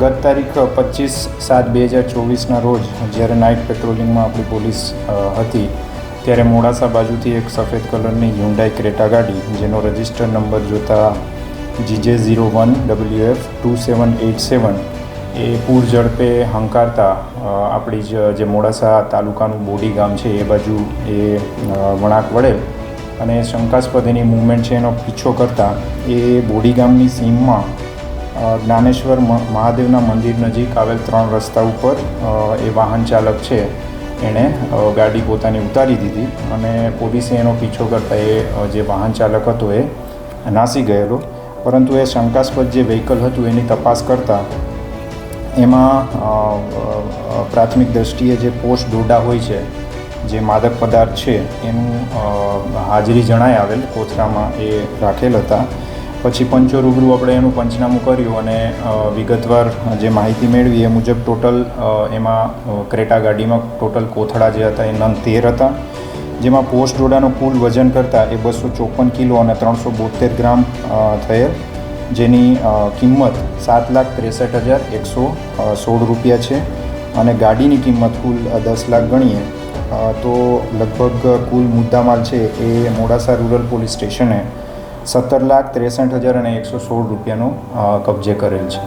ગત તારીખ પચીસ સાત બે હજાર ચોવીસના રોજ જ્યારે નાઇટ પેટ્રોલિંગમાં આપણી પોલીસ હતી, ત્યારે મોડાસા બાજુથી એક સફેદ કલરની હ્યુન્ડાઈ ક્રેટા ગાડી, જેનો રજિસ્ટર નંબર જોતા GJ zero one W F two seven eight seven, એ પૂર ઝડપે હંકારતા આપણી જ, જે મોડાસા તાલુકાનું બોડી ગામ છે, એ બાજુ એ વળાંક વળે. અને શંકાસ્પદ એની મૂવમેન્ટ છે એનો પીછો કરતાં એ બોડી ગામની સીમમાં જ્ઞાનેશ્વર મહાદેવના મંદિર નજીક આવેલ ત્રણ રસ્તા ઉપર એ વાહન ચાલક છે એણે ગાડી પોતાની ઉતારી દીધી અને પોલીસે એનો પીછો કરતાં એ જે વાહન ચાલક હતો એ નાસી ગયેલો. પરંતુ એ શંકાસ્પદ જે વ્હીકલ હતું એની તપાસ કરતાં એમાં પ્રાથમિક દ્રષ્ટિએ જે પોસ્ટ ડોડા હોય છે જે માદક પદાર્થ છે, એનું હાજરી જણાય આવેલ, કોથળામાં એ રાખેલ હતા. પછી પંચો રૂબરૂ આપણે એનું પંચનામું કર્યું અને વિગતવાર જે માહિતી મેળવી એ મુજબ ટોટલ એમાં ક્રેટા ગાડીમાં ટોટલ કોથળા જે હતા એ નંગ તેર હતા. જેમાં પોસ્ટ ડોડાનું કુલ વજન કરતાં એ બસો ચોપન કિલો અને ત્રણસો બોતેર ગ્રામ થયેલ. જેની કિંમત સાત લાખ ત્રેસઠ હજાર એકસો સોળ રૂપિયા છે. અને ગાડીની કિંમત કુલ દસ લાખ ગણીએ. તો લગભગ કુલ મુદ્દામાલ છે એ મોડાસા રૂરલ પોલીસ સ્ટેશને સત્તર લાખ ત્રેસઠ હજાર અને એકસો સોળ રૂપિયાનો કબજે કરેલ છે.